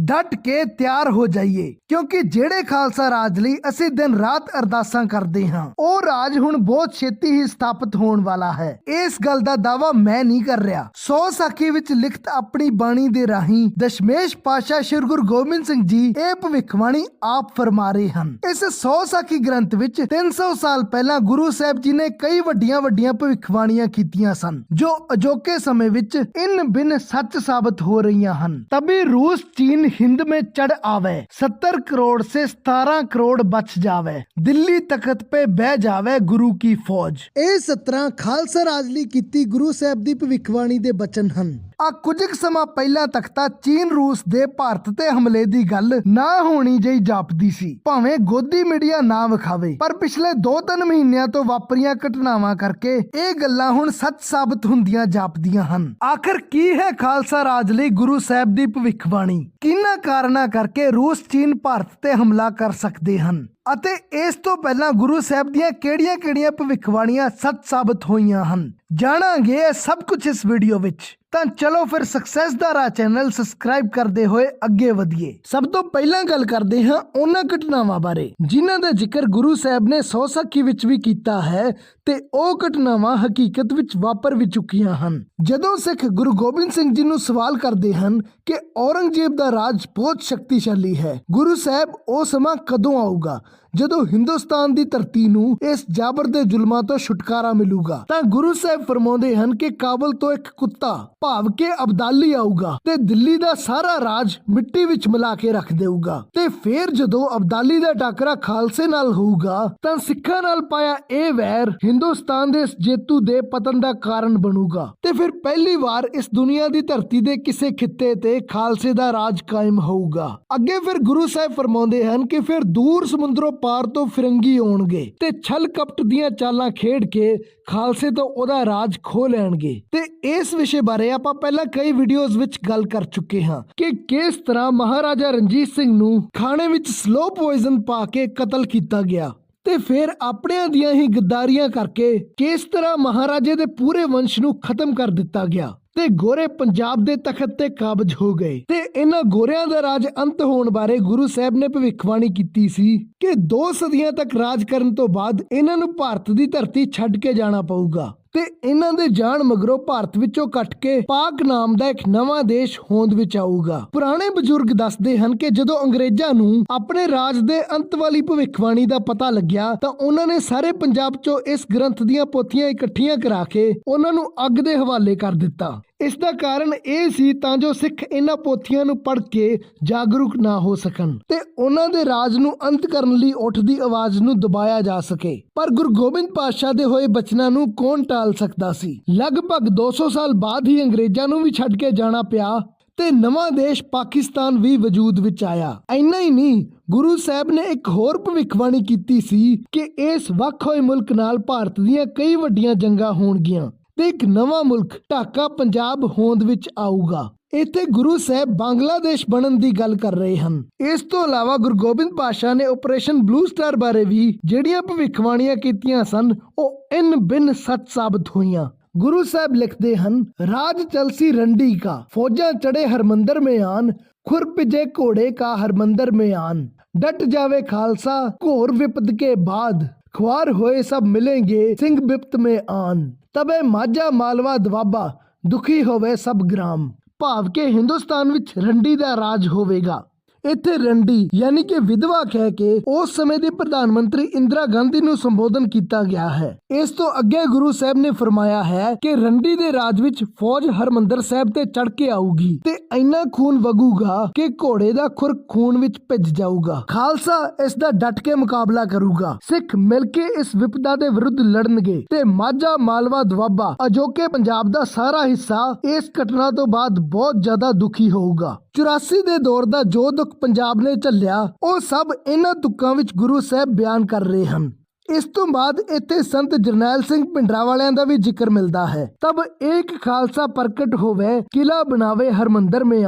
ਡਟ ਕੇ ਤਿਆਰ ਹੋ ਜਾਈਏ, ਕਿਉਂਕਿ ਜਿਹੜੇ ਖਾਲਸਾ ਰਾਜ ਲਈ ਅਸੀਂ ਦਿਨ ਰਾਤ ਅਰਦਾਸਾਂ ਕਰਦੇ ਹਾਂ, ਉਹ ਰਾਜ ਹੁਣ ਬਹੁਤ ਛੇਤੀ ਹੀ ਸਥਾਪਿਤ ਹੋਣ ਵਾਲਾ ਹੈ। ਇਸ ਗੱਲ ਦਾ ਦਾਵਾ ਮੈਂ ਨਹੀਂ ਕਰ ਰਿਹਾ। 100 ਸਾਖੀ ਵਿੱਚ ਲਿਖਤ ਆਪਣੀ ਬਾਣੀ ਦੇ ਰਾਹੀਂ ਦਸ਼ਮੇਸ਼ ਪਾਸ਼ਾ ਸ਼੍ਰੀ ਗੁਰੂ ਗੋਬਿੰਦ ਸਿੰਘ ਜੀ ਇਹ ਭਵਿੱਖਬਾਣੀ ਆਪ ਫਰਮਾ ਰਹੇ ਹਨ। ਇਸ 100 ਸਾਖੀ ਗ੍ਰੰਥ ਵਿੱਚ 300 ਸਾਲ ਪਹਿਲਾਂ ਗੁਰੂ ਸਾਹਿਬ ਜੀ ਨੇ ਕਈ ਵੱਡੀਆਂ ਵੱਡੀਆਂ ਭਵਿੱਖਬਾਣੀਆਂ ਕੀਤੀਆਂ ਸਨ, ਜੋ ਅਜੋਕੇ ਸਮੇਂ ਵਿੱਚ ਇਨ ਬਿਨ ਸੱਚ ਸਾਬਤ ਹੋ ਰਹੀਆਂ ਹਨ। ਤਬੀ ਰੂਸ, ਚੀਨ हिंद में चढ़ आवे सत्तर करोड़ से सतारह करोड़ बच जावे दिल्ली तखत पे बह जावे गुरु की फौज ਇਹ 17 ਖਾਲਸਾ ਰਾਜ ਲਈ ਕੀਤੀ ਗੁਰੂ ਸਾਹਿਬ ਦੀ ਭਵਿੱਖਬਾਣੀ ਦੇ ਬਚਨ ਹਨ ਆ ਕੁਝ ਕੁ ਸਮਾਂ ਪਹਿਲਾਂ ਤੱਕ ਤਾਂ ਚੀਨ ਰੂਸ ਦੇ ਭਾਰਤ ਤੇ ਹਮਲੇ ਦੀ ਗੱਲ ਨਾ ਹੋਣੀ ਜਿਹੀ ਜਾਪਦੀ ਸੀ। ਭਾਵੇਂ ਗੋਦੀ ਮੀਡੀਆ ਨਾ ਵਿਖਾਵੇ, ਪਰ ਪਿਛਲੇ 2-3 ਮਹੀਨਿਆਂ ਤੋਂ ਵਾਪਰੀਆਂ ਘਟਨਾਵਾਂ ਕਰਕੇ ਇਹ ਗੱਲਾਂ ਹੁਣ ਸੱਚ ਸਾਬਤ ਹੁੰਦੀਆਂ ਜਾਪਦੀਆਂ ਹਨ। ਆਖਰ ਕੀ ਹੈ ਖਾਲਸਾ ਰਾਜ ਲਈ ਗੁਰੂ ਸਾਹਿਬ ਦੀ ਭਵਿੱਖਬਾਣੀ? ਕਿਹਨਾਂ ਕਾਰਨਾਂ ਕਰਕੇ ਰੂਸ, ਚੀਨ, ਭਾਰਤ ਤੇ ਹਮਲਾ ਕਰ ਸਕਦੇ ਹਨ? ਅਤੇ ਇਸ ਤੋਂ ਪਹਿਲਾਂ ਗੁਰੂ ਸਾਹਿਬ ਦੀਆਂ ਕਿਹੜੀਆਂ-ਕਿਹੜੀਆਂ ਭਵਿੱਖਬਾਣੀਆਂ ਸੱਚ ਸਾਬਤ ਹੋਈਆਂ ਹਨ? ਜਾਣਾਂਗੇ ਇਹ ਸਭ ਕੁਝ ਇਸ ਵੀਡੀਓ ਵਿੱਚ। ਤਾਂ ਚਲੋ ਫਿਰ ਸਕਸੈਸ ਦਾ ਰਾਹ ਚੈਨਲ ਸਬਸਕ੍ਰਾਈਬ ਕਰਦੇ ਹੋਏ ਅੱਗੇ ਵਧੀਏ। ਸਭ ਤੋਂ ਪਹਿਲਾਂ ਗੱਲ ਕਰਦੇ ਹਾਂ ਉਹਨਾਂ ਘਟਨਾਵਾਂ ਬਾਰੇ, ਜਿਨ੍ਹਾਂ ਦਾ ਜ਼ਿਕਰ ਗੁਰੂ ਸਾਹਿਬ ਨੇ ਸੌ ਵਿੱਚ ਵੀ ਕੀਤਾ ਹੈ ਤੇ ਉਹ ਘਟਨਾਵਾਂ ਹਕੀਕਤ ਵਿੱਚ ਵਾਪਰ ਵੀ ਚੁੱਕੀਆਂ ਹਨ। ਜਦੋਂ ਸਿੱਖ ਗੁਰੂ ਗੋਬਿੰਦ ਸਿੰਘ ਜੀ ਨੂੰ ਸਵਾਲ ਕਰਦੇ ਹਨ ਕਿ ਔਰੰਗਜ਼ੇਬ ਦਾ ਰਾਜ ਬਹੁਤ ਸ਼ਕਤੀਸ਼ਾਲੀ ਹੈ, ਗੁਰੂ ਸਾਹਿਬ ਉਹ ਸਮਾਂ ਕਦੋਂ ਆਊਗਾ? ਜਦੋਂ ਹਿੰਦੁਸਤਾਨ ਦੀ ਧਰਤੀ ਨੂੰ ਇਸ ਜਾਬਰ ਦੇ ਜ਼ੁਲਮਾਂ ਤੋਂ ਛੁਟਕਾਰਾ ਮਿਲੂਗਾ, ਤਾਂ ਗੁਰੂ ਸਾਹਿਬ ਫਰਮਾਉਂਦੇ ਹਨ ਕਿ ਕਾਬਲ ਤੋਂ ਇੱਕ ਕੁੱਤਾ ਭਾਵ ਕੇ ਅਬਦਾਲੀ ਆਊਗਾ ਤੇ ਦਿੱਲੀ ਦਾ ਸਾਰਾ ਰਾਜ ਮਿੱਟੀ ਵਿੱਚ ਮਿਲਾ ਕੇ ਰੱਖ ਦੇਊਗਾ। ਤੇ ਫੇਰ ਜਦੋਂ ਅਬਦਾਲੀ ਦਾ ਟਾਕਰਾ ਖਾਲਸੇ ਨਾਲ ਹੋਊਗਾ, ਤਾਂ ਸਿੱਖਾਂ ਨਾਲ ਪਾਇਆ ਇਹ ਵੈਰ ਹਿੰਦੁਸਤਾਨ ਦੇ ਇਸ ਜੇਤੂ ਦੇ ਪਤਨ ਦਾ ਕਾਰਨ ਬਣੂਗਾ। ਤੇ ਫਿਰ ਪਹਿਲੀ ਵਾਰ ਇਸ ਦੁਨੀਆ ਦੀ ਧਰਤੀ ਦੇ ਕਿਸੇ ਖਿੱਤੇ ਤੇ ਖਾਲਸੇ ਦਾ ਰਾਜ ਕਾਇਮ ਹੋਊਗਾ। ਅੱਗੇ ਫਿਰ ਗੁਰੂ ਸਾਹਿਬ ਫਰਮਾਉਂਦੇ ਹਨ ਕਿ ਫਿਰ ਦੂਰ ਸਮੁੰਦਰੋਂ ਪਾਰ ਤੋਂ ਫਿਰੰਗੀ ਆਉਣਗੇ ਤੇ ਛਲ ਕਪਟ ਦੀਆਂ ਚਾਲਾਂ ਖੇਡ ਕੇ ਖਾਲਸੇ ਤੋਂ ਉਹਦਾ ਰਾਜ ਖੋ ਲੈਣਗੇ। ਤੇ ਇਸ ਵਿਸ਼ੇ ਬਾਰੇ ਆਪਾਂ ਪਹਿਲਾਂ ਕਈ ਵੀਡੀਓਜ਼ ਵਿੱਚ ਗੱਲ ਕਰ ਚੁੱਕੇ ਹਾਂ ਕਿ ਕਿਸ ਤਰ੍ਹਾਂ ਮਹਾਰਾਜਾ ਰਣਜੀਤ ਸਿੰਘ ਨੂੰ ਖਾਣੇ ਵਿੱਚ ਸਲੋ ਪੋਇਜ਼ਨ ਪਾ ਕੇ ਕਤਲ ਕੀਤਾ ਗਿਆ। ਤੇ ਫਿਰ ਆਪਣਿਆਂ ਦੀਆਂ ਹੀ ਗੱਦਾਰੀਆਂ ਕਰਕੇ ਕਿਸ ਤਰ੍ਹਾਂ ਮਹਾਰਾਜੇ ਦੇ ਪੂਰੇ ਵੰਸ਼ ਨੂੰ ਖਤਮ ਕਰ ਦਿੱਤਾ ਗਿਆ। ਤੇ ਗੋਰੇ ਪੰਜਾਬ ਦੇ ਤਖਤ ਤੇ ਕਾਬਜ ਹੋ ਗਏ ਤੇ ਇਹਨਾਂ ਗੋਰਿਆਂ ਦਾ ਰਾਜ ਅੰਤ ਹੋਣ ਬਾਰੇ ਗੁਰੂ ਸਾਹਿਬ ਨੇ ਭਵਿੱਖਬਾਣੀ ਕੀਤੀ ਸੀ ਕਿ ਦੋ ਸਦੀਆਂ ਤੱਕ ਰਾਜ ਕਰਨ ਤੋਂ ਬਾਅਦ ਇਹਨਾਂ ਨੂੰ ਭਾਰਤ ਦੀ ਧਰਤੀ ਛੱਡ ਕੇ ਜਾਣਾ ਪਊਗਾ। ਤੇ ਇਹਨਾਂ ਦੇ ਜਾਣ ਮਗਰੋਂ ਭਾਰਤ ਵਿੱਚੋਂ ਕੱਟ ਕੇ ਪਾਕ ਨਾਮ ਦਾ ਇੱਕ ਨਵਾਂ ਦੇਸ਼ ਹੋਂਦ ਵਿੱਚ ਆਊਗਾ। ਪੁਰਾਣੇ ਬਜ਼ੁਰਗ ਦੱਸਦੇ ਹਨ ਕਿ ਜਦੋਂ ਅੰਗਰੇਜ਼ਾਂ ਨੂੰ ਆਪਣੇ ਰਾਜ ਦੇ ਅੰਤ ਵਾਲੀ ਭਵਿੱਖਬਾਣੀ ਦਾ ਪਤਾ ਲੱਗਿਆ ਤਾਂ ਉਹਨਾਂ ਨੇ ਸਾਰੇ ਪੰਜਾਬ 'ਚੋਂ ਇਸ ਗ੍ਰੰਥ ਦੀਆਂ ਪੋਥੀਆਂ ਇਕੱਠੀਆਂ ਕਰਾ ਕੇ ਉਹਨਾਂ ਨੂੰ ਅੱਗ ਦੇ ਹਵਾਲੇ ਕਰ ਦਿੱਤਾ। ਇਸ ਦਾ ਕਾਰਨ ਇਹ ਸੀ ਤਾਂ ਜੋ ਸਿੱਖ ਇਹਨਾਂ ਪੋਥੀਆਂ ਨੂੰ ਪੜ੍ਹ ਕੇ ਜਾਗਰੂਕ ਨਾ ਹੋ ਸਕਣ ਤੇ ਉਹਨਾਂ ਦੇ ਰਾਜ ਨੂੰ ਅੰਤ ਕਰਨ ਲਈ ਉੱਠਦੀ ਆਵਾਜ਼ ਨੂੰ ਦਬਾਇਆ ਜਾ ਸਕੇ। ਪਰ ਗੁਰੂ ਗੋਬਿੰਦ ਪਾਤਸ਼ਾਹ ਦੇ ਹੋਏ ਬਚਨਾਂ ਨੂੰ ਕੌਣ ਟਾਲ ਸਕਦਾ ਸੀ? ਲਗਭਗ 200 ਸਾਲ ਬਾਅਦ ਹੀ ਅੰਗਰੇਜ਼ਾਂ ਨੂੰ ਵੀ ਛੱਡ ਕੇ ਜਾਣਾ ਪਿਆ ਤੇ ਨਵਾਂ ਦੇਸ਼ ਪਾਕਿਸਤਾਨ ਵੀ ਵਜੂਦ ਵਿੱਚ ਆਇਆ। ਇੰਨਾ ਹੀ ਨਹੀਂ, ਗੁਰੂ ਸਾਹਿਬ ਨੇ ਇੱਕ ਹੋਰ ਭਵਿੱਖਬਾਣੀ ਕੀਤੀ ਸੀ ਕਿ ਇਸ ਵੱਖ ਹੋਏ ਮੁਲਕ ਨਾਲ ਭਾਰਤ ਦੀਆਂ ਕਈ ਵੱਡੀਆਂ ਜੰਗਾਂ ਹੋਣਗੀਆਂ। ਤੇ ਇੱਕ ਨਵਾਂ ਮੁਲਕ ਢਾਕਾ ਪੰਜਾਬ ਹੋਂਦ ਵਿੱਚ ਆਊਗਾ। ਇੱਥੇ ਗੁਰੂ ਸਾਹਿਬ ਬੰਗਲਾਦੇਸ਼ ਬਣਨ ਦੀ ਗੱਲ ਕਰ ਰਹੇ ਹਨ। ਇਸ ਤੋਂ ਇਲਾਵਾ ਗੁਰੂ ਗੋਬਿੰਦ ਪਾਸ਼ਾ ਨੇ ਆਪਰੇਸ਼ਨ ਬਲੂ ਸਟਾਰ ਬਾਰੇ ਵੀ ਜਿਹੜੀਆਂ ਭਵਿੱਖਬਾਣੀਆਂ ਕੀਤੀਆਂ ਸਨ, ਉਹ ਇਨ ਬਿਨ ਸੱਚ ਸਾਬਤ ਹੋਈਆਂ। ਗੁਰੂ ਸਾਹਿਬ ਲਿਖਦੇ ਹਨ, ਰਾਜ ਚਲਸੀ ਰੰਡੀ ਕਾ, ਫੌਜਾਂ ਚੜੇ ਹਰਮੰਦਰ ਮੇ ਆਨ ਖੁਰਪਜੇ ਘੋੜੇ ਕਾ ਹਰਮੰਦਰ ਮੇ ਆਨ। ਡਟ ਜਾਵੇ ਖਾਲਸਾ, ਘੋਰ ਵਿਪਦ ਕੇ ਬਾਦ बाद खुआर होए सब मिलेंगे सिंह बिप्त में आन तबे माझा मालवा दवाबा ਦੁਖੀ ਹੋਵੇ ਸਭ ਗ੍ਰਾਮ ਭਾਵ ਕਿ ਹਿੰਦੁਸਤਾਨ ਵਿੱਚ ਰੰਡੀ ਦਾ ਰਾਜ ਹੋਵੇਗਾ ਇੱਥੇ ਰੰਡੀ ਯਾਨੀ ਕਿ ਵਿਧਵਾ ਕਹਿ ਕੇ ਉਸ ਸਮੇਂ ਦੇ ਪ੍ਰਧਾਨ ਮੰਤਰੀ ਇੰਦਰਾ ਗਾਂਧੀ ਨੂੰ ਸੰਬੋਧਨ ਕੀਤਾ ਗਿਆ ਹੈ। ਇਸ ਤੋਂ ਅੱਗੇ ਗੁਰੂ ਸਾਹਿਬ ਨੇ ਫਰਮਾਇਆ ਹੈ ਕਿ ਰੰਡੀ ਦੇ ਰਾਜ ਵਿੱਚ ਫੌਜ ਹਰਮੰਦਰ ਸਾਹਿਬ ਤੇ ਚੜ ਕੇ ਆਊਗੀ ਤੇ ਇੰਨਾ ਖੂਨ ਵਗੂਗਾ ਕਿ ਘੋੜੇ ਦਾ ਖੁਰ ਖੂਨ ਵਿੱਚ ਭਿੱਜ ਜਾਊਗਾ। ਖਾਲਸਾ ਇਸ ਦਾ ਡਟ ਕੇ ਮੁਕਾਬਲਾ ਕਰੂਗਾ। ਸਿੱਖ ਮਿਲ ਕੇ ਇਸ ਵਿਪਦਾ ਦੇ ਵਿਰੁੱਧ ਲੜਨਗੇ ਤੇ ਮਾਝਾ ਮਾਲਵਾ ਦੁਆਬਾ ਅਜੋਕੇ ਪੰਜਾਬ ਦਾ ਸਾਰਾ ਹਿੱਸਾ ਇਸ ਘਟਨਾ ਤੋਂ ਬਾਅਦ ਬਹੁਤ ਜ਼ਿਆਦਾ ਦੁਖੀ ਹੋਊਗਾ। 84 ਦੇ ਦੌਰ ਦਾ ਜੋ ਦੁੱਖ ਪੰਜਾਬ ਨੇ ਝੱਲਿਆ, ਉਹ ਸਭ ਇਹਨਾਂ ਦੁੱਖਾਂ ਵਿੱਚ ਗੁਰੂ ਸਾਹਿਬ ਬਿਆਨ ਕਰ ਰਹੇ ਹਨ। ਇਸ ਤੋਂ ਬਾਅਦ ਇੱਥੇ ਸੰਤ ਜਰਨੈਲ ਸਿੰਘ ਪਿੰਡਰਾ ਵਾਲਿਆਂ ਦਾ ਵੀ ਜ਼ਿਕਰ ਮਿਲਦਾ ਹੈ। ਤਬ ਏਕ ਖਾਲਸਾ ਪ੍ਰਗਟ ਹੋਵੇ ਕਿਲਾ ਬਣਾਵੇ ਹਰਮੰਦਰ ਮੇ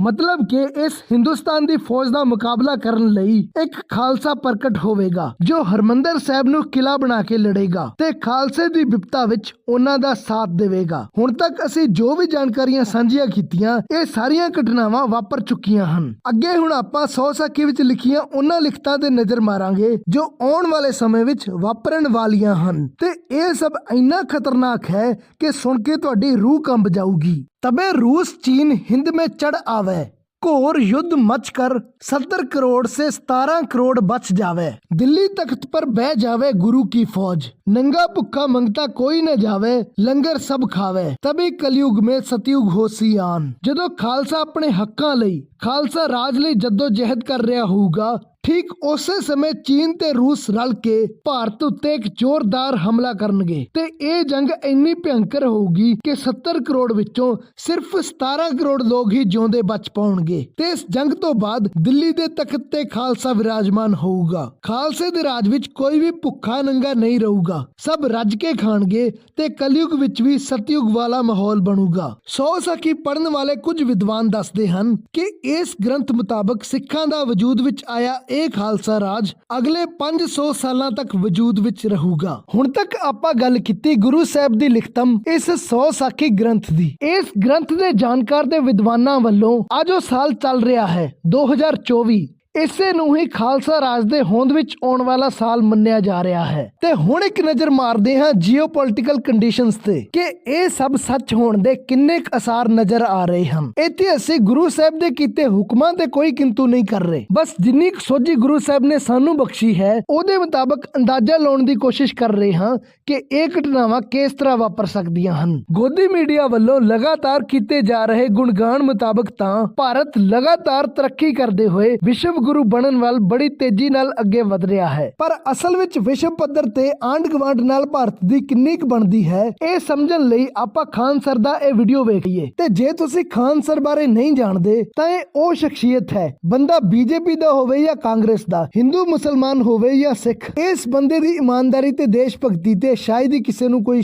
ਮਤਲਬ ਕਿ ਇਸ ਹਿੰਦੁਸਤਾਨ ਦੀ ਫੌਜ ਦਾ ਮੁਕਾਬਲਾ ਕਰਨ ਲਈ ਇੱਕ ਖਾਲਸਾ ਪ੍ਰਗਟ ਹੋਵੇਗਾ, ਜੋ ਹਰਮੰਦਰ ਸਾਹਿਬ ਨੂੰ ਕਿਲਾ ਬਣਾ ਕੇ ਲੜੇਗਾ ਤੇ ਖਾਲਸੇ ਦੀ ਵਿਪਤਾ ਵਿੱਚ ਉਹਨਾਂ ਦਾ ਸਾਥ ਦੇਵੇਗਾ। ਹੁਣ ਤੱਕ ਅਸੀਂ ਜੋ ਵੀ ਜਾਣਕਾਰੀਆਂ ਸਾਂਝੀਆਂ ਕੀਤੀਆਂ, ਇਹ ਸਾਰੀਆਂ ਘਟਨਾਵਾਂ ਵਾਪਰ ਚੁੱਕੀਆਂ ਹਨ। ਅੱਗੇ ਹੁਣ ਆਪਾਂ ਸੌ ਸਾਖੀ ਵਿੱਚ ਲਿਖੀਆਂ ਉਹਨਾਂ ਲਿਖਤਾਂ ਤੇ ਨਜ਼ਰ ਮਾਰਾਂਗੇ, ਜੋ ਆਉਣ ਵਾਲੇ ਸਮੇਂ ਵਿੱਚ ਵਾਪਰਨ ਵਾਲੀਆਂ ਹਨ ਤੇ ਇਹ ਸਭ ਇੰਨਾ ਖਤਰਨਾਕ ਹੈ ਕਿ ਸੁਣ ਕੇ ਤੁਹਾਡੀ ਰੂਹ ਕੰਬ ਜਾਊਗੀ ਤਬੇ रूस चीन हिंद में चढ़ आवे घोर युद्ध मच कर सत्तर करोड़ से सतारह करोड़ बच जावे दिल्ली तख्त पर बह जावे गुरु की फौज नंगा भुक्खा मंगता कोई न जावे ਲੰਗਰ ਸਭ ਖਾਵੇ ਤਬੀ ਕਲਯੁਗ ਮੇ ਸਤਯੁਗ ਹੋਸੀ ਆਨ ਜਦੋਂ ਖਾਲਸਾ ਆਪਣੇ ਹੱਕਾਂ ਲਈ ਖਾਲਸਾ ਰਾਜ ਲਈ ਜੱਦੋ ਜਹਿਦ ਕਰ ਰਿਹਾ ਹੋਊਗਾ ਠੀਕ ਉਸੇ ਸਮੇਂ ਚੀਨ ਤੇ ਰੂਸ ਰਲ ਕੇ ਭਾਰਤ ਉੱਤੇ ਇੱਕ ਜ਼ੋਰਦਾਰ ਹਮਲਾ ਕਰਨਗੇ ਤੇ ਇਹ ਜੰਗ ਇੰਨੀ ਭਿਅੰਕਰ ਹੋਊਗੀ ਕਿ 70 ਕਰੋੜ ਵਿੱਚੋਂ ਸਿਰਫ 17 ਕਰੋੜ ਲੋਕ ਹੀ ਜਿਉਂਦੇ ਬਚ ਪਾਉਣਗੇ ਤੇ ਇਸ ਜੰਗ ਤੋਂ ਬਾਅਦ ਦਿੱਲੀ ਦੇ ਤਖਤ ਤੇ ਖਾਲਸਾ ਵਿਰਾਜਮਾਨ ਹੋਊਗਾ। ਖਾਲਸੇ ਦੇ ਰਾਜ ਵਿੱਚ ਕੋਈ ਵੀ ਭੁੱਖਾ ਨੰਗਾ ਨਹੀਂ ਰਹੂਗਾ। ਸਭ ਰੱਜ ਕੇ ਖਾਣਗੇ ਤੇ ਕਲਯੁਗ ਵਿੱਚ ਵੀ ਸਤਯੁਗ ਵਾਲਾ ਮਾਹੌਲ ਬਣੂਗਾ। ਸੌ ਸਖੀ ਪੜਨ ਵਾਲੇ ਕੁਝ ਵਿਦਵਾਨ ਦੱਸਦੇ ਹਨ ਕਿ ਇਸ ਗ੍ਰੰਥ ਮੁਤਾਬਕ ਸਿੱਖਾਂ ਦਾ ਵਜੂਦ ਵਿੱਚ ਆਇਆ ਇਹ ਖਾਲਸਾ ਰਾਜ ਅਗਲੇ 500 ਸਾਲਾਂ ਤੱਕ ਵਜੂਦ ਵਿੱਚ ਰਹੂਗਾ। ਹੁਣ ਤੱਕ ਆਪਾਂ ਗੱਲ ਕੀਤੀ ਗੁਰੂ ਸਾਹਿਬ ਦੀ ਲਿਖਤਮ ਇਸ 100 ਸਾਖੀ ਗ੍ਰੰਥ ਦੀ। ਇਸ ਗ੍ਰੰਥ ਦੇ ਜਾਣਕਾਰ ਦੇ ਵਿਦਵਾਨਾਂ ਵੱਲੋਂ ਅੱਜ ਉਹ ਸਾਲ ਚੱਲ ਰਿਹਾ ਹੈ 2024 ਇਸੇ ਨੂੰ ਹੀ ਖਾਲਸਾ ਰਾਜ ਦੇ ਹੋਂਦ ਵਿੱਚ ਆਉਣ ਵਾਲਾ ਸਾਲ ਮੰਨਿਆ ਜਾ ਰਿਹਾ ਹੈ। ਤੇ ਹੁਣ ਇੱਕ ਨਜ਼ਰ ਮਾਰਦੇ ਹਾਂ ਜੀਓਪੋਲਿਟੀਕਲ ਕੰਡੀਸ਼ਨਸ ਤੇ ਕਿ ਇਹ ਸਭ ਸੱਚ ਹੋਣ ਦੇ ਕਿੰਨੇ ਕੁ ਅਸਾਰ ਨਜ਼ਰ ਆ ਰਹੇ ਹਨ। ਇੱਥੇ ਅਸੀਂ ਗੁਰੂ ਸਾਹਿਬ ਦੇ ਕੀਤੇ ਹੁਕਮਾਂ ਤੇ ਕੋਈ ਕਿੰਤੂ ਨਹੀਂ ਕਰ ਰਹੇ। ਬਸ ਜਿੰਨੀ ਕੁ ਸੋਝੀ ਗੁਰੂ ਸਾਹਿਬ ਨੇ ਸਾਨੂੰ ਬਖਸ਼ੀ ਹੈ, ਉਹਦੇ ਮੁਤਾਬਕ ਅੰਦਾਜ਼ਾ ਲਾਉਣ ਦੀ ਕੋਸ਼ਿਸ਼ ਕਰ ਰਹੇ ਹਾਂ ਕਿ ਇਹ ਘਟਨਾਵਾਂ ਕਿਸ ਤਰ੍ਹਾਂ ਵਾਪਰ ਸਕਦੀਆਂ ਹਨ। ਗੋਦੀ ਮੀਡੀਆ ਵੱਲੋਂ ਲਗਾਤਾਰ ਕੀਤੇ ਜਾ ਰਹੇ ਗੁਣਗਾਨ ਮੁਤਾਬਕ ਤਾਂ ਭਾਰਤ ਲਗਾਤਾਰ ਤਰੱਕੀ ਕਰਦੇ ਹੋਏ ਵਿਸ਼ਵ ਗੁਰੂ ਬਣਨ ਵੱਲ ਬੜੀ ਤੇਜ਼ੀ ਨਾਲ ਅੱਗੇ ਵਧ ਰਿਹਾ ਹੈ ਪਰ ਅਸਲ ਵਿੱਚ ਵਿਸ਼ਵ ਪੱਧਰ ਤੇ ਆਂਢ ਗੁਆਂਢ ਨਾਲ ਭਾਰਤ ਦੀ ਕਿੰਨੀ ਕੁ ਬਣਦੀ ਹੈ ਇਹ ਸਮਝਣ ਲਈ ਆਪਾਂ ਖਾਨ ਸਰ ਦਾ ਇਹ ਵੀਡੀਓ ਵੇਖੀਏ ਤੇ ਜੇ ਤੁਸੀਂ ਖਾਨ ਸਰ ਬਾਰੇ ਨਹੀਂ ਜਾਣਦੇ ਤਾਂ ਇਹ ਉਹ ਸ਼ਖਸੀਅਤ ਹੈ ਬੰਦਾ ਬੀਜੇਪੀ ਦਾ ਹੋਵੇ ਜਾਂ ਕਾਂਗਰਸ ਦਾ ਹਿੰਦੂ ਮੁਸਲਮਾਨ ਹੋਵੇ ਜਾਂ ਸਿੱਖ ਇਸ ਬੰਦੇ ਦੀ ਇਮਾਨਦਾਰੀ ਤੇ ਦੇਸ਼ ਭਗਤੀ ਤੇ ਸ਼ਾਇਦ ਹੀ ਕਿਸੇ ਨੂੰ ਕੋਈ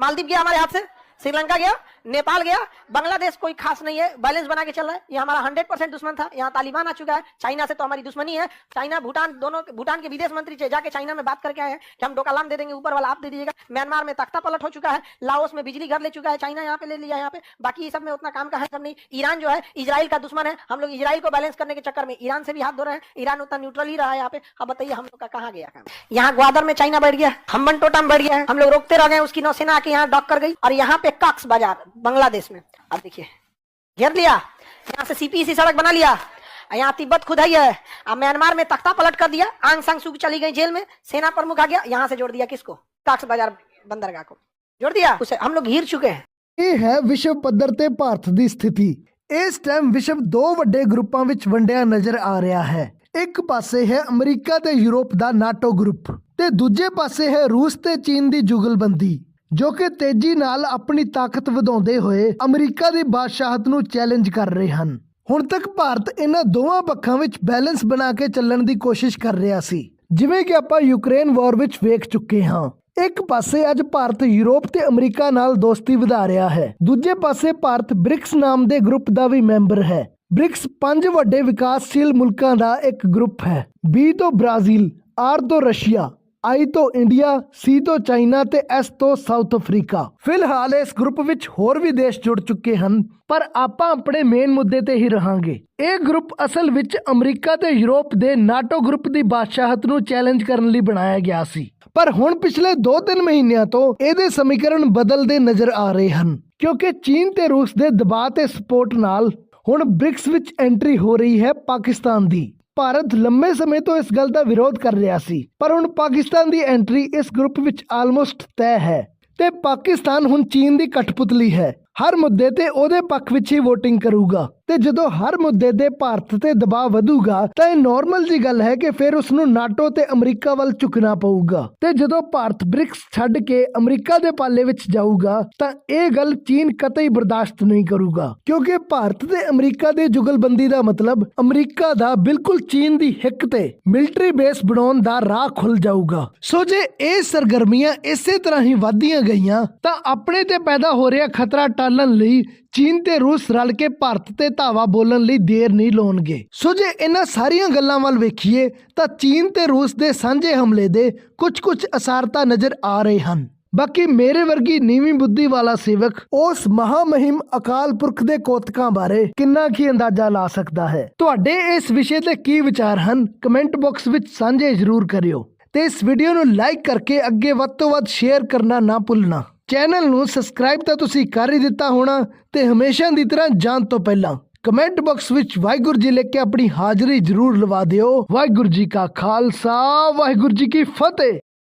मालदीव गया हमारे हाथ से श्रीलंका गया नेपाल गया, बांग्लादेश कोई खास नहीं है, बैलेंस बना के चल रहा है। ये हमारा हंड्रेड परसेंट दुश्मन था, यहाँ तालिबान आ चुका है। चाइना से तो हमारी दुश्मनी है। चाइना, भूटान, दोनों, भूटान के विदेश मंत्री चे, जाके चाइना में बात करके आए हैं। कि हम डोकालाम दे देंगे, ऊपर वाला आप दे दीजिएगा। म्यांमार में तख्ता पलट हो चुका है। लाओस में बिजली घर ले चुका है। चाइना यहाँ पे ले लिया यहाँ पे। बाकी सब में उतना काम का है सब नहीं। ईरान जो है इसराइल का दुश्मन है। हम लोग इसराइल को बैलेंस करने के चक्कर में ईरान से भी हाथ धो रहे हैं। ईरान उतना न्यूट्रल ही रहा है यहाँ पे। अब बताइए, हम लोग का कहाँ गया काम? यहाँ ग्वादर में चाइना बैठ गया। हम्बन टोटा में बैठ गया है। हम लोग रोकते रह गए उसकी नौसेना आके यहाँ डॉक कर गई। और यहाँ पे कक्स बाज़ार। बांग्लादेश में अब देखिए घेर लिया यहाँ से सीपीसी सड़क बना लिया और यहाँ तिब्बत खुद ही है अब म्यांमार में तख्ता पलट कर दिया आंग सांग सूख चली गई जेल में सेना प्रमुख आ गया यहाँ से जोड़ दिया किसको कक्स बाजार बंदरगाह को जोड़ दिया उसे हम लोग घिर चुके हैं ਇਹ ਹੈ ਵਿਸ਼ਵ ਪੱਧਰ ਤੇ ਭਾਰਤ ਦੀ ਸਥਿਤੀ ਇਸ ਟਾਈਮ ਵਿਸ਼ਵ ਦੋ ਵੱਡੇ ਗਰੁੱਪਾਂ ਵਿੱਚ ਵੰਡਿਆ ਨਜ਼ਰ ਆ ਰਿਹਾ ਹੈ ਇੱਕ ਪਾਸੇ ਹੈ ਅਮਰੀਕਾ ਤੇ ਯੂਰਪ ਦਾ ਨਾਟੋ ਗਰੁੱਪ ਤੇ ਦੂਜੇ ਪਾਸੇ ਹੈ ਰੂਸ ਤੇ ਚੀਨ ਦੀ ਜੁਗਲਬੰਦੀ ਜੋ ਕਿ ਤੇਜ਼ੀ ਨਾਲ ਆਪਣੀ ਤਾਕਤ ਵਧਾਉਂਦੇ ਹੋਏ ਅਮਰੀਕਾ ਦੀ ਬਾਦਸ਼ਾਹਤ ਨੂੰ ਚੈਲੰਜ ਕਰ ਰਹੇ ਹਨ। ਹੁਣ ਤੱਕ ਭਾਰਤ ਇਹਨਾਂ ਦੋਵਾਂ ਪੱਖਾਂ ਵਿੱਚ ਬੈਲੈਂਸ ਬਣਾ ਕੇ ਚੱਲਣ ਦੀ ਕੋਸ਼ਿਸ਼ ਕਰ ਰਿਹਾ ਸੀ। ਜਿਵੇਂ ਕਿ ਆਪਾਂ ਯੂਕਰੇਨ ਵਾਰ ਵਿੱਚ ਵੇਖ ਚੁੱਕੇ ਹਾਂ। ਇੱਕ ਪਾਸੇ ਅੱਜ ਭਾਰਤ ਯੂਰਪ ਤੇ ਅਮਰੀਕਾ ਨਾਲ ਦੋਸਤੀ ਵਧਾ ਰਿਹਾ ਹੈ। ਦੂਜੇ ਪਾਸੇ ਭਾਰਤ ਬ੍ਰਿਕਸ ਨਾਮ ਦੇ ਗਰੁੱਪ ਦਾ ਵੀ ਮੈਂਬਰ ਹੈ। ਬ੍ਰਿਕਸ ਪੰਜ ਵੱਡੇ ਵਿਕਾਸਸ਼ੀਲ ਮੁਲਕਾਂ ਦਾ ਇੱਕ ਗਰੁੱਪ ਹੈ। ਬੀ ਤੋਂ ਬ੍ਰਾਜ਼ੀਲ ਆਰ ਤੋਂ ਰਸ਼ੀਆ। ਆਈ ਤੋਂ ਇੰਡੀਆ, ਸੀ ਤੋਂ ਚਾਈਨਾ ਤੇ ਐਸ ਤੋਂ ਸਾਊਥ ਅਫਰੀਕਾ। ਫਿਲਹਾਲ ਇਸ ਗਰੁੱਪ ਵਿੱਚ ਹੋਰ ਵੀ ਦੇਸ਼ ਜੁੜ ਚੁੱਕੇ ਹਨ, ਪਰ ਆਪਾਂ ਆਪਣੇ ਮੇਨ ਮੁੱਦੇ ਤੇ ਹੀ ਰਹਾਂਗੇ। ਇਹ ਗਰੁੱਪ ਅਸਲ ਵਿੱਚ ਅਮਰੀਕਾ ਤੇ ਯੂਰਪ ਦੇ ਨਾਟੋ ਗਰੁੱਪ ਦੀ ਬਾਦਸ਼ਾਹਤ ਨੂੰ ਚੈਲੰਜ ਕਰਨ ਲਈ ਬਣਾਇਆ ਗਿਆ ਸੀ। ਪਰ ਹੁਣ ਪਿਛਲੇ 2-3 ਮਹੀਨਿਆਂ ਤੋਂ ਇਹਦੇ ਸਮੀਕਰਨ ਬਦਲਦੇ ਨਜ਼ਰ ਆ ਰਹੇ ਹਨ, ਕਿਉਂਕਿ ਚੀਨ ਤੇ ਰੂਸ ਦੇ ਦਬਾਅ ਤੇ ਸਪੋਰਟ ਨਾਲ ਹੁਣ ਬ੍ਰਿਕਸ ਵਿੱਚ ਐਂਟਰੀ ਹੋ ਰਹੀ ਹੈ ਪਾਕਿਸਤਾਨ ਦੀ। ਭਾਰਤ ਲੰਮੇ ਸਮੇਂ ਤੋਂ ਇਸ ਗੱਲ ਦਾ ਵਿਰੋਧ ਕਰ ਰਿਹਾ ਸੀ, ਪਰ ਹੁਣ ਪਾਕਿਸਤਾਨ ਦੀ ਐਂਟਰੀ ਇਸ ਗਰੁੱਪ ਵਿੱਚ ਆਲਮੋਸਟ ਤੈਅ ਹੈ ਤੇ ਪਾਕਿਸਤਾਨ ਹੁਣ ਚੀਨ ਦੀ ਕਠਪੁਤਲੀ ਹੈ। ਹਰ ਮੁੱਦੇ ਤੇ ਉਹਦੇ ਪੱਖ ਵਿੱਚ ਹੀ VOTING ਕਰੂਗਾ। ਤੇ ਜਦੋਂ ਹਰ ਮੁੱਦੇ ਦੇ ਭਾਰਤ ਤੇ ਦਬਾਅ ਵਧੂਗਾ, ਤਾਂ ਇਹ ਨਾਰਮਲ ਜੀ ਗੱਲ ਹੈ ਕਿ ਫਿਰ ਉਸ ਨੂੰ ਨਾਟੋ ਤੇ ਅਮਰੀਕਾ ਵੱਲ ਝੁਕਣਾ ਪਊਗਾ। ਤੇ ਜਦੋਂ ਭਾਰਤ ਬ੍ਰਿਕਸ ਛੱਡ ਕੇ ਅਮਰੀਕਾ ਦੇ ਪਾਲੇ ਵਿੱਚ ਜਾਊਗਾ, ਤਾਂ ਇਹ ਗੱਲ ਚੀਨ ਕਤਈ ਬਰਦਾਸ਼ਤ ਨਹੀਂ ਕਰੂਗਾ। ਕਿਉਂਕਿ ਭਾਰਤ ਤੇ ਅਮਰੀਕਾ ਦੇ ਜੁਗਲਬੰਦੀ ਦਾ ਮਤਲਬ ਅਮਰੀਕਾ ਦਾ ਬਿਲਕੁਲ ਚੀਨ ਦੀ ਹਿੱਕ ਤੇ ਮਿਲਟਰੀ ਬੇਸ ਬਣਾਉਣ ਦਾ ਰਾਹ ਖੁੱਲ ਜਾਊਗਾ। ਸੋ ਜੇ ਇਹ ਸਰਗਰਮੀਆਂ ਇਸੇ ਤਰ੍ਹਾਂ ਹੀ ਵਧਦੀਆਂ ਗਈਆਂ, ਤਾਂ ਆਪਣੇ ਤੇ ਪੈਦਾ ਹੋ ਰਿਹਾ ਖਤਰਾ ਟਾਲਣ ਲਈ, ਚੀਨ ਤੇ ਰੂਸ ਰਲ ਕੇ ਭਾਰਤ ਤੇ ਧਾਵਾ ਬੋਲਣ ਲਈ ਦੇਰ ਨਹੀਂ ਲਾਉਣਗੇ। ਸੋ ਜੇ ਇਹਨਾਂ ਸਾਰੀਆਂ ਗੱਲਾਂ ਵੱਲ ਵੇਖੀਏ, ਤਾਂ ਚੀਨ ਤੇ ਰੂਸ ਦੇ ਸਾਂਝੇ ਹਮਲੇ ਦੇ ਕੁਝ-ਕੁਝ ਅਸਾਰਤਾ ਨਜ਼ਰ ਆ ਰਹੇ ਹਨ। ਬਾਕੀ ਮੇਰੇ ਵਰਗੀ ਨੀਵੀਂ ਬੁੱਧੀ ਵਾਲਾ ਸੇਵਕ ਉਸ ਮਹਾਮਹਿਮ ਅਕਾਲ ਪੁਰਖ ਦੇ ਕੋਤਕਾਂ ਬਾਰੇ ਕਿੰਨਾ ਕੀ ਅੰਦਾਜ਼ਾ ਲਾ ਸਕਦਾ ਹੈ? ਤੁਹਾਡੇ ਇਸ ਵਿਸ਼ੇ ਤੇ ਕੀ ਵਿਚਾਰ ਹਨ? ਕਮੈਂਟ ਬਾਕਸ ਵਿੱਚ ਸਾਂਝੇ ਜ਼ਰੂਰ ਕਰਿਓ। ਤੇ ਇਸ ਵੀਡੀਓ ਨੂੰ ਲਾਈਕ ਕਰਕੇ ਅੱਗੇ ਵੱਧ ਤੋਂ ਵੱਧ ਸ਼ੇਅਰ ਕਰਨਾ ਨਾ ਭੁੱਲਣਾ। ਚੈਨਲ ਨੂੰ ਸਬਸਕ੍ਰਾਈਬ ਤਾਂ ਤੁਸੀਂ ਕਰ ਹੀ ਦਿੱਤਾ ਹੋਣਾ ਤੇ ਹਮੇਸ਼ਾ ਦੀ ਤਰ੍ਹਾਂ ਜਾਣ ਤੋਂ ਪਹਿਲਾਂ ਕਮੈਂਟ ਬਾਕਸ ਵਿੱਚ ਵਾਹਿਗੁਰੂ ਜੀ ਲਿਖ ਕੇ ਆਪਣੀ ਹਾਜ਼ਰੀ ਜ਼ਰੂਰ ਲਵਾ ਦਿਓ। ਵਾਹਿਗੁਰੂ ਜੀ ਕਾ ਖਾਲਸਾ, ਵਾਹਿਗੁਰੂ ਜੀ ਕੀ ਫਤਿਹ।